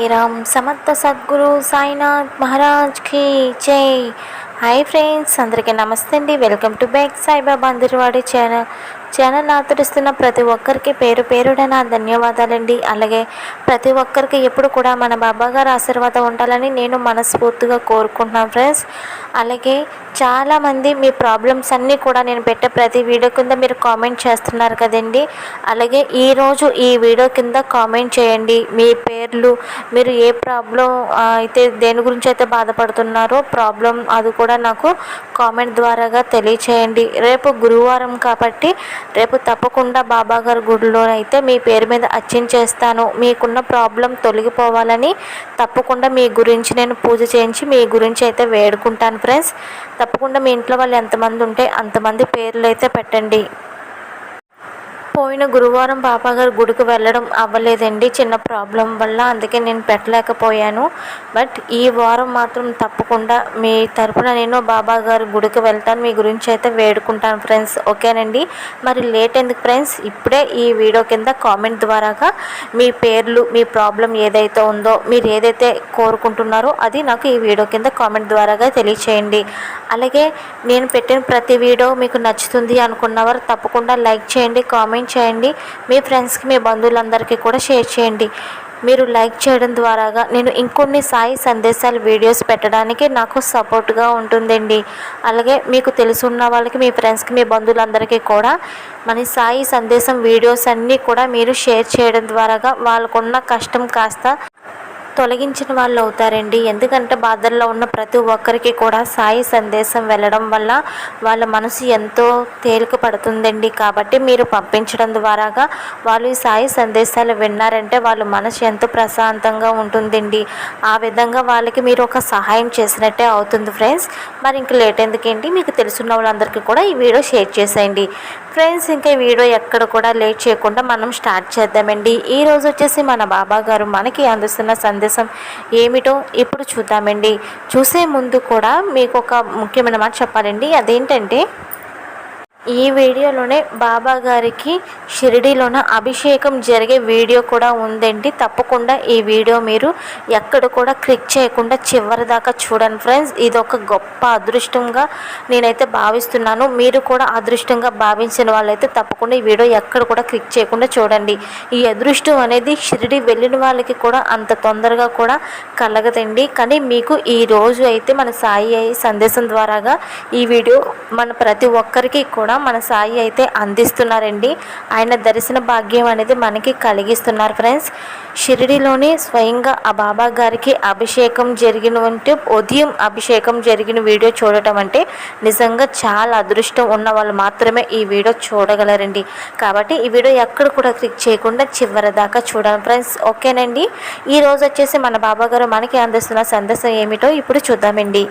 సాయిరామ్ సమర్థ సద్గురు సాయినాథ్ మహారాజ్కి జై. హాయ్ ఫ్రెండ్స్ అందరికీ నమస్తే అండి. వెల్కమ్ టు బ్యాక్ సాయిబాబా అందరివాడి ఛానల్. ఛానల్ ఆదరిస్తున్న ప్రతి ఒక్కరికి పేరు పేరుడ నా ధన్యవాదాలండి. అలాగే ప్రతి ఒక్కరికి ఎప్పుడు కూడా మన బాబా గారు ఆశీర్వాదం ఉండాలని నేను మనస్ఫూర్తిగా కోరుకుంటున్నాను ఫ్రెండ్స్. అలాగే చాలామంది మీ ప్రాబ్లమ్స్ అన్నీ కూడా నేను పెట్టే ప్రతి వీడియో కింద మీరు కామెంట్ చేస్తున్నారు కదండి. అలాగే ఈరోజు ఈ వీడియో కింద కామెంట్ చేయండి. మీ పేర్లు మీరు ఏ ప్రాబ్లం అయితే దేని గురించి అయితే బాధపడుతున్నారో ప్రాబ్లం అది కూడా నాకు కామెంట్ ద్వారాగా తెలియచేయండి. రేపు గురువారం కాబట్టి రేపు తప్పకుండా బాబాగారి గుడిలో అయితే మీ పేరు మీద అర్చించేస్తాను మీకున్న ప్రాబ్లం తొలగిపోవాలని తప్పకుండా మీ గురించి నేను పూజ చేయించి మీ గురించి అయితే వేడుకుంటాను ఫ్రెండ్స్. తప్పకుండా మీ ఇంట్లో వాళ్ళు ఎంతమంది ఉంటే అంతమంది పేర్లు అయితే పెట్టండి. పోయిన గురువారం పాపగారు గుడికి వెళ్ళడం అవ్వలేదండి. చిన్న ప్రాబ్లం వల్ల అందుకే నేను పెట్టలేకపోయాను. బట్ ఈ వారం మాత్రం తప్పకుండా మీ తరపున నేను బాబా గారు గుడికి వెళ్తాను. మీ గురించి అయితే వేడుకుంటాను ఫ్రెండ్స్. ఓకేనండి? మరి లేట్ ఎందుకు ఫ్రెండ్స్? ఇప్పుడే ఈ వీడియో కింద కామెంట్ ద్వారాగా మీ పేర్లు మీ ప్రాబ్లం ఏదైతే ఉందో మీరు ఏదైతే కోరుకుంటున్నారో అది నాకు ఈ వీడియో కింద కామెంట్ ద్వారాగా తెలియచేయండి. అలాగే నేను పెట్టిన ప్రతి వీడియో మీకు నచ్చుతుంది అనుకున్నవారు తప్పకుండా లైక్ చేయండి కామెంట్ చేయండి. మీ ఫ్రెండ్స్కి మీ బంధువులందరికీ కూడా షేర్ చేయండి. మీరు లైక్ చేయడం ద్వారాగా నేను ఇంకొన్ని సాయి సందేశాలు వీడియోస్ పెట్టడానికి నాకు సపోర్ట్గా ఉంటుందండి. అలాగే మీకు తెలుసున్న వాళ్ళకి మీ ఫ్రెండ్స్కి మీ బంధువులందరికీ కూడా మన సాయి సందేశం వీడియోస్ అన్నీ కూడా మీరు షేర్ చేయడం ద్వారాగా వాళ్ళకున్న కష్టం కాస్త తొలగించిన వాళ్ళు అవుతారండి. ఎందుకంటే బాధల్లో ఉన్న ప్రతి ఒక్కరికి కూడా సాయి సందేశం వెళ్ళడం వల్ల వాళ్ళ మనసు ఎంతో తేలిక పడుతుందండి. కాబట్టి మీరు పంపించడం ద్వారాగా వాళ్ళు ఈ సాయి సందేశాలు విన్నారంటే వాళ్ళ మనసు ఎంతో ప్రశాంతంగా ఉంటుందండి. ఆ విధంగా వాళ్ళకి మీరు ఒక సహాయం చేసినట్టే అవుతుంది ఫ్రెండ్స్. మరి ఇంక లేట్ ఎందుకేంటి? మీకు తెలుసున్న వాళ్ళందరికీ కూడా ఈ వీడియో షేర్ చేసేయండి. ఫ్రెండ్స్ ఇంకా ఈ వీడియో ఎక్కడ కూడా లేట్ చేయకుండా మనం స్టార్ట్ చేద్దామండి. ఈరోజు వచ్చేసి మన బాబా గారు మనకి అందిస్తున్న సందేశం ఏమిటో ఇప్పుడు చూద్దామండి. చూసే ముందు కూడా మీకు ఒక ముఖ్యమైన మాట చెప్పాలండి. అదేంటంటే ఈ వీడియోలోనే బాబా గారికి షిరిడీలోన అభిషేకం జరిగే వీడియో కూడా ఉందండి. తప్పకుండా ఈ వీడియో మీరు ఎక్కడ కూడా క్లిక్ చేయకుండా చివరి దాకా చూడండి ఫ్రెండ్స్. ఇది ఒక గొప్ప అదృష్టంగా నేనైతే భావిస్తున్నాను. మీరు కూడా అదృష్టంగా భావించిన వాళ్ళైతే తప్పకుండా ఈ వీడియో ఎక్కడ కూడా క్లిక్ చేయకుండా చూడండి. ఈ అదృష్టం అనేది షిరిడి వెళ్ళిన వాళ్ళకి కూడా అంత తొందరగా కూడా కలగదండి. కానీ మీకు ఈ రోజు అయితే మన సాయి సందేశం ద్వారాగా ఈ వీడియో మన ప్రతి ఒక్కరికి కూడా కూడా మన సాయి అయితే అందిస్తున్నారండి. ఆయన దర్శన భాగ్యం అనేది మనకి కలిగిస్తున్నారు ఫ్రెండ్స్. షిరిడిలోని స్వయంగా ఆ బాబా గారికి అభిషేకం జరిగిన అంటే ఉదయం అభిషేకం జరిగిన వీడియో చూడటం అంటే నిజంగా చాలా అదృష్టం ఉన్న వాళ్ళు మాత్రమే ఈ వీడియో చూడగలరండి. కాబట్టి ఈ వీడియో ఎక్కడ కూడా క్లిక్ చేయకుండా చివరి దాకా చూడాలి ఫ్రెండ్స్. ఓకేనండి? ఈరోజు వచ్చేసి మన బాబా గారు మనకి అందిస్తున్న సందేశం ఏమిటో ఇప్పుడు చూద్దామండి.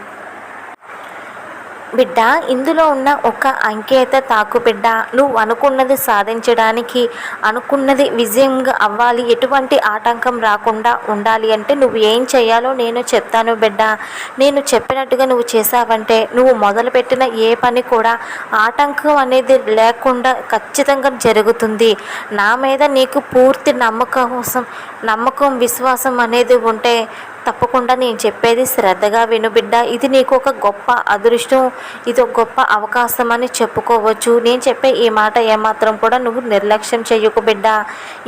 బిడ్డ ఇందులో ఉన్న ఒక అంకేత తాకు బిడ్డ నువ్వు అనుకున్నది సాధించడానికి అనుకున్నది విజయంగా అవ్వాలి. ఎటువంటి ఆటంకం రాకుండా ఉండాలి అంటే నువ్వు ఏం చేయాలో నేను చెప్తాను బిడ్డ. నేను చెప్పినట్టుగా నువ్వు చేసావంటే నువ్వు మొదలుపెట్టిన ఏ పని కూడా ఆటంకం అనేది లేకుండా ఖచ్చితంగా జరుగుతుంది. నా మీద నీకు పూర్తి నమ్మకం కోసం నమ్మకం విశ్వాసం అనేది ఉంటే తప్పకుండా నేను చెప్పేది శ్రద్ధగా విను బిడ్డ. ఇది నీకు ఒక గొప్ప అదృష్టం. ఇది ఒక గొప్ప అవకాశం అని చెప్పుకోవచ్చు. నేను చెప్పే ఈ మాట ఏమాత్రం కూడా నువ్వు నిర్లక్ష్యం చేయకు బిడ్డ.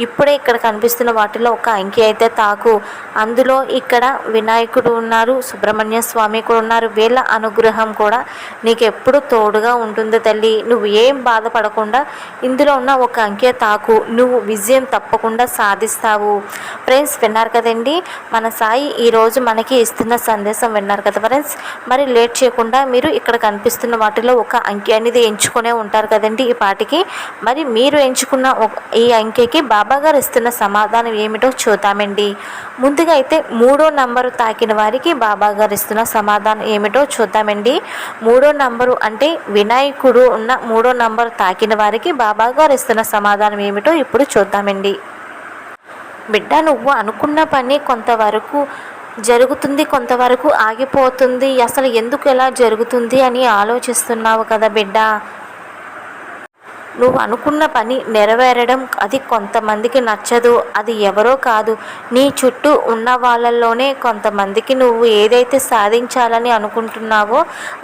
ఇప్పుడే ఇక్కడ కనిపిస్తున్న వాటిలో ఒక అంకి అయితే తాకు. అందులో ఇక్కడ వినాయకుడు ఉన్నారు సుబ్రహ్మణ్య స్వామి కూడా ఉన్నారు. వీళ్ళ అనుగ్రహం కూడా నీకు ఎప్పుడు తోడుగా ఉంటుంది తల్లి. నువ్వు ఏం బాధపడకుండా ఇందులో ఉన్న ఒక అంకె తాకు. నువ్వు విజయం తప్పకుండా సాధిస్తావు. ఫ్రెండ్స్ విన్నారు కదండి? మన సాయి ఈరోజు మనకి ఇస్తున్న సందేశం విన్నారు కదా ఫ్రెండ్స్? మరి లేట్ చేయకుండా మీరు ఇక్కడ కనిపిస్తున్న వాటిలో ఒక అంకె అనేది ఎంచుకునే ఉంటారు కదండి ఈ పాటికి. మరి మీరు ఎంచుకున్న ఈ అంకెకి బాబా గారు ఇస్తున్న సమాధానం ఏమిటో చూద్దామండి. ముందుగా అయితే మూడో నంబరు తాకిన వారికి బాబా గారు ఇస్తున్న సమాధానం ఏమిటో చూద్దామండి. మూడో నంబరు అంటే వినాయకుడు ఉన్న మూడో నంబరు తాకిన వారికి బాబా గారు ఇస్తున్న సమాధానం ఏమిటో ఇప్పుడు చూద్దామండి. బిడ్డ నువ్వు అనుకున్న పని కొంతవరకు జరుగుతుంది కొంతవరకు ఆగిపోతుంది. అసలు ఎందుకు ఎలా జరుగుతుంది అని ఆలోచిస్తున్నావు కదా బిడ్డ. నువ్వు అనుకున్న పని నెరవేరడం అది కొంతమందికి నచ్చదు అది ఎవరో కాదు. నీ చుట్టూ ఉన్న వాళ్ళల్లోనే కొంతమందికి నువ్వు ఏదైతే సాధించాలని అనుకుంటున్నావో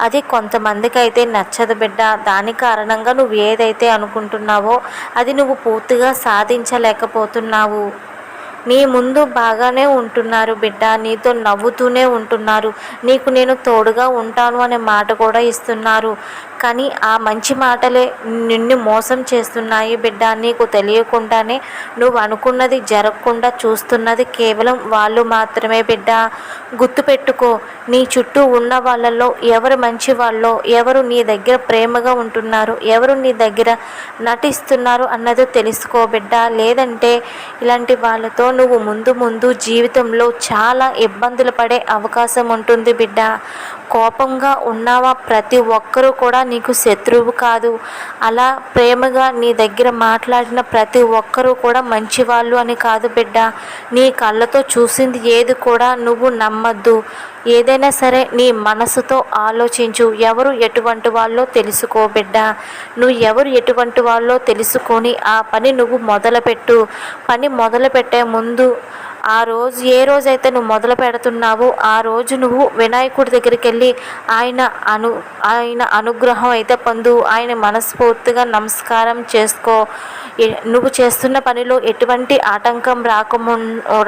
అది కొంతమందికి అయితే నచ్చదు బిడ్డ. దాని కారణంగా నువ్వు ఏదైతే అనుకుంటున్నావో అది నువ్వు పూర్తిగా సాధించలేకపోతున్నావు. నీ ముందు బాగానే ఉంటున్నారు బిడ్డ. నీతో నవ్వుతూనే ఉంటున్నారు. నీకు నేను తోడుగా ఉంటాను అనే మాట కూడా ఇస్తున్నారు. కానీ ఆ మంచి మాటలే నిన్ను మోసం చేస్తున్నాయి బిడ్డ. నీకు తెలియకుండానే నువ్వు అనుకున్నది జరగకుండా చూస్తున్నది కేవలం వాళ్ళు మాత్రమే బిడ్డ. గుర్తుపెట్టుకో నీ చుట్టూ ఉన్న వాళ్ళలో ఎవరు మంచి వాళ్ళో ఎవరు నీ దగ్గర ప్రేమగా ఉంటున్నారు ఎవరు నీ దగ్గర నటిస్తున్నారు అన్నది తెలుసుకో బిడ్డ. లేదంటే ఇలాంటి వాళ్ళతో నువ్వు ముందు ముందు జీవితంలో చాలా ఇబ్బందులు పడే అవకాశం ఉంటుంది బిడ్డ. కోపంగా ఉన్నావా ప్రతి ఒక్కరూ కూడా నీకు శత్రువు కాదు. అలా ప్రేమగా నీ దగ్గర మాట్లాడిన ప్రతి ఒక్కరూ కూడా మంచివాళ్ళు అని కాదు బిడ్డ. నీ కళ్ళతో చూసింది ఏది కూడా నువ్వు నమ్మద్దు. ఏదైనా సరే నీ మనసుతో ఆలోచించు. ఎవరు ఎటువంటి వాళ్ళో తెలుసుకో బిడ్డ. నువ్వు ఎవరు ఎటువంటి వాళ్ళో తెలుసుకొని ఆ పని నువ్వు మొదలుపెట్టు. పని మొదలుపెట్టే ముందు ఆ రోజు ఏ రోజైతే నువ్వు మొదలు పెడుతున్నావో ఆ రోజు నువ్వు వినాయకుడి దగ్గరికి వెళ్ళి ఆయన అను ఆయన అనుగ్రహం అయితే పొందు. ఆయన మనస్ఫూర్తిగా నమస్కారం చేసుకో. నువ్వు చేస్తున్న పనిలో ఎటువంటి ఆటంకం రాకము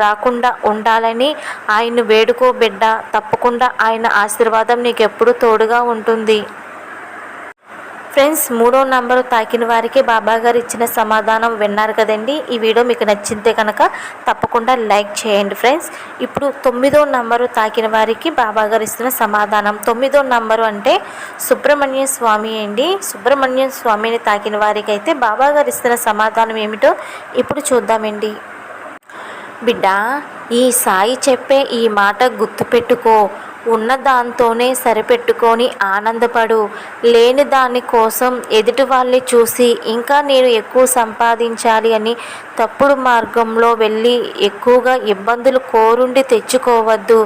రాకుండా ఉండాలని ఆయన వేడుకో బిడ్డ తప్పకుండా ఆయన ఆశీర్వాదం నీకు ఎప్పుడూ తోడుగా ఉంటుంది. ఫ్రెండ్స్ మూడో నంబరు తాకిన వారికి బాబా గారు ఇచ్చిన సమాధానం విన్నారు కదండి. ఈ వీడియో మీకు నచ్చితే కనుక తప్పకుండా లైక్ చేయండి ఫ్రెండ్స్. ఇప్పుడు తొమ్మిదో నంబరు తాకిన వారికి బాబా గారు ఇస్తున్న సమాధానం. తొమ్మిదో నంబరు అంటే సుబ్రహ్మణ్య స్వామి అండి. సుబ్రహ్మణ్య స్వామిని తాకిన వారికి అయితే బాబా గారు ఇస్తున్న సమాధానం ఏమిటో ఇప్పుడు చూద్దామండి. బిడ్డ ఈ సాయి చెప్పే ఈ మాట గుర్తుపెట్టుకో. ఉన్న దాంతోనే సరిపెట్టుకొని ఆనందపడు. లేని దాని కోసం ఎదుటి వాళ్ళని చూసి ఇంకా నేను ఎక్కువ సంపాదించాలి అని తప్పుడు మార్గంలో వెళ్ళి ఎక్కువగా ఇబ్బందులు కోరుండి తెచ్చుకోవద్దు.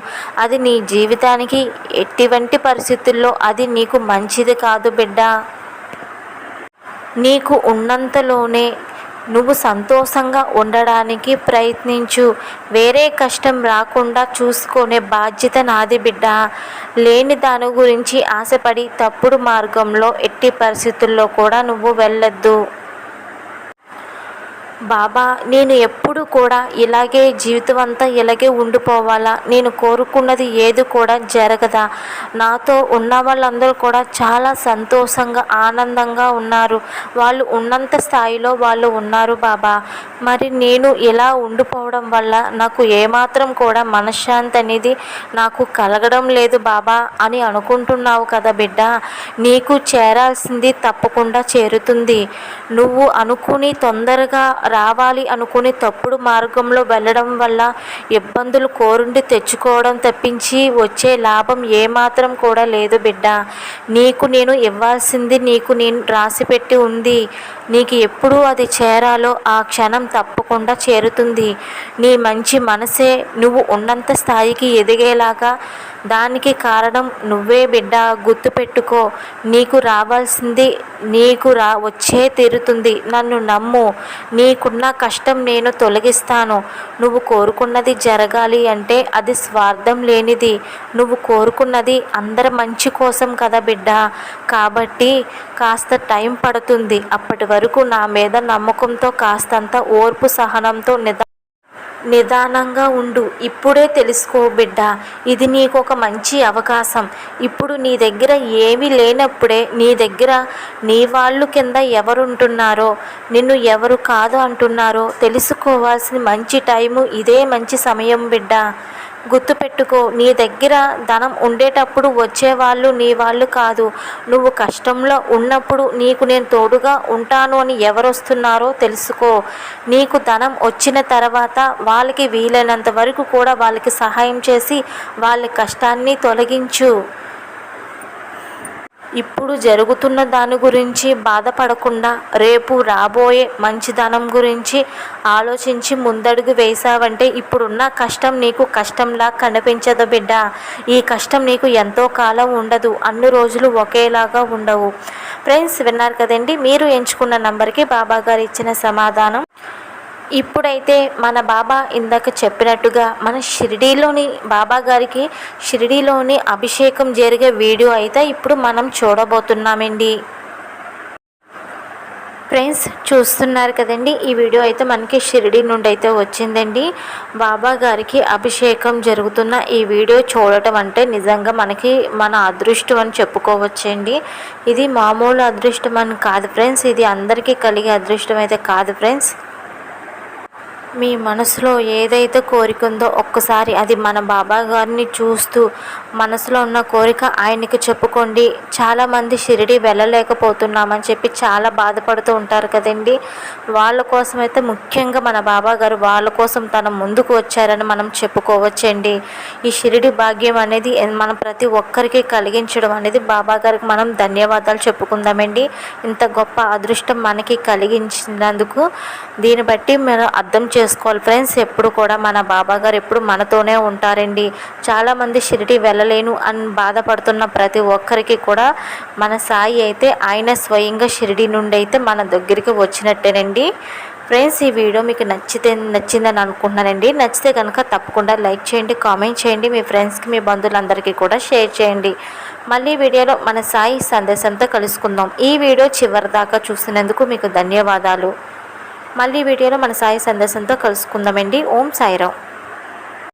అది నీ జీవితానికి ఎటువంటి పరిస్థితుల్లో అది నీకు మంచిది కాదు బిడ్డ. నీకు ఉన్నంతలోనే నువ్వు సంతోషంగా ఉండడానికి ప్రయత్నించు. వేరే కష్టం రాకుండా చూసుకునే బాధ్యత నాది బిడ్డ. లేని దాని గురించి ఆశపడి తప్పుడు మార్గంలో ఎట్టి పరిస్థితుల్లో కూడా నువ్వు వెళ్ళొద్దు. బాబా నేను ఎప్పుడు కూడా ఇలాగే జీవితం అంతా ఇలాగే ఉండిపోవాలా. నేను కోరుకున్నది ఏది కూడా జరగదా. నాతో ఉన్న వాళ్ళందరూ కూడా చాలా సంతోషంగా ఆనందంగా ఉన్నారు. వాళ్ళు ఉన్నంత స్థాయిలో వాళ్ళు ఉన్నారు బాబా. మరి నేను ఇలా ఉండిపోవడం వల్ల నాకు ఏమాత్రం కూడా మనశ్శాంతి అనేది నాకు కలగడం లేదు బాబా అని అనుకుంటున్నావు కదా బిడ్డ. నీకు చేరాల్సింది తప్పకుండా చేరుతుంది. నువ్వు అనుకుని తొందరగా రావాలి అనుకుని తప్పుడు మార్గంలో వెళ్ళడం వల్ల ఇబ్బందులు కోరుండి తెచ్చుకోవడం తప్పించి వచ్చే లాభం ఏమాత్రం కూడా లేదు బిడ్డ. నీకు నేను ఇవ్వాల్సింది నీకు నేను రాసిపెట్టి ఉంది. నీకు ఎప్పుడు అది చేరాలో ఆ క్షణం తప్పకుండా చేరుతుంది. నీ మంచి మనసే నువ్వు ఉన్నంత స్థాయికి ఎదిగేలాగా దానికి కారణం నువ్వే బిడ్డ గుర్తుపెట్టుకో. నీకు రావాల్సింది నీకు రా వచ్చే తీరుతుంది. నన్ను నమ్ము. నీకున్న కష్టం నేను తొలగిస్తాను. నువ్వు కోరుకున్నది జరగాలి అంటే అది స్వార్థం లేనిది. నువ్వు కోరుకున్నది అందరి మంచి కోసం కదా బిడ్డ. కాబట్టి కాస్త టైం పడుతుంది. అప్పటి వరకు నా మీద నమ్మకంతో కాస్తంత ఓర్పు సహనంతో నిద నిదానంగా ఉండు. ఇప్పుడే తెలుసుకో బిడ్డ ఇది నీకు ఒక మంచి అవకాశం. ఇప్పుడు నీ దగ్గర ఏమీ లేనప్పుడే నీ దగ్గర నీ వాళ్ళు కింద ఎవరుంటున్నారో నిన్ను ఎవరు కాదు అంటున్నారో తెలుసుకోవాల్సిన మంచి టైము ఇదే మంచి సమయం బిడ్డ. గుర్తుపెట్టుకో నీ దగ్గర ధనం ఉండేటప్పుడు వచ్చేవాళ్ళు నీ వాళ్ళు కాదు. నువ్వు కష్టంలో ఉన్నప్పుడు నీకు నేను తోడుగా ఉంటాను అని ఎవరు వస్తున్నారో తెలుసుకో. నీకు ధనం వచ్చిన తర్వాత వాళ్ళకి వీలైనంత వరకు కూడా వాళ్ళకి సహాయం చేసి వాళ్ళ కష్టాన్ని తొలగించు. ఇప్పుడు జరుగుతున్న దాని గురించి బాధపడకుండా రేపు రాబోయే మంచిదనం గురించి ఆలోచించి ముందడుగు వేశావంటే ఇప్పుడున్న కష్టం నీకు కష్టంలా కనిపించదు బిడ్డ. ఈ కష్టం నీకు ఎంతో కాలం ఉండదు. అన్ని రోజులు ఒకేలాగా ఉండవు. ఫ్రెండ్స్ విన్నారు కదండి? మీరు ఎంచుకున్న నంబర్కి బాబా గారు ఇచ్చిన సమాధానం. ఇప్పుడైతే మన బాబా ఇందాక చెప్పినట్టుగా మన షిరిడీలోని బాబా గారికి షిరిడీలోని అభిషేకం జరిగే వీడియో అయితే ఇప్పుడు మనం చూడబోతున్నామండి. ఫ్రెండ్స్ చూస్తున్నారు కదండి ఈ వీడియో అయితే మనకి షిరిడి నుండి అయితే వచ్చిందండి. బాబా గారికి అభిషేకం జరుగుతున్న ఈ వీడియో చూడటం అంటే నిజంగా మనకి మన అదృష్టం అని చెప్పుకోవచ్చండి. ఇది మామూలు అదృష్టం అని కాదు ఫ్రెండ్స్ ఇది అందరికీ కలిగే అదృష్టం అయితే కాదు ఫ్రెండ్స్. మీ మనసులో ఏదైతే కోరిక ఉందో ఒక్కసారి అది మన బాబా గారిని చూస్తూ మనసులో ఉన్న కోరిక ఆయనకి చెప్పుకోండి. చాలామంది షిరిడి వెళ్ళలేకపోతున్నామని చెప్పి చాలా బాధపడుతూ ఉంటారు కదండి. వాళ్ళ కోసం అయితే ముఖ్యంగా మన బాబా గారు వాళ్ళ కోసం తన ముందుకు వచ్చారని మనం చెప్పుకోవచ్చండి. ఈ షిరిడి భాగ్యం అనేది మనం ప్రతి ఒక్కరికి కలిగించడం అనేది బాబా గారికి మనం ధన్యవాదాలు చెప్పుకుందామండి. ఇంత గొప్ప అదృష్టం మనకి కలిగించినందుకు దీన్ని బట్టి మనం అర్థం చేసుకోవాలి. ఫ్రెండ్స్ ఎప్పుడు కూడా మన బాబా గారు ఎప్పుడు మనతోనే ఉంటారండి. చాలామంది షిరిడి వెళ్ళలేను అని బాధపడుతున్న ప్రతి ఒక్కరికి కూడా మన సాయి అయితే ఆయన స్వయంగా షిరిడి నుండి అయితే మన దగ్గరికి వచ్చినట్టేనండి. ఫ్రెండ్స్ ఈ వీడియో మీకు నచ్చితే నచ్చిందని అనుకుంటున్నానండి. నచ్చితే కనుక తప్పకుండా లైక్ చేయండి కామెంట్ చేయండి మీ ఫ్రెండ్స్కి మీ బంధువులందరికీ కూడా షేర్ చేయండి. మళ్ళీ వీడియోలో మన సాయి సందేశంతో కలుసుకుందాం. ఈ వీడియో చివరి దాకా చూసినందుకు మీకు ధన్యవాదాలు. మళ్ళీ వీడియోలో మన సాయి సందేశంతో కలుసుకుందామండి. ఓం సాయిరావు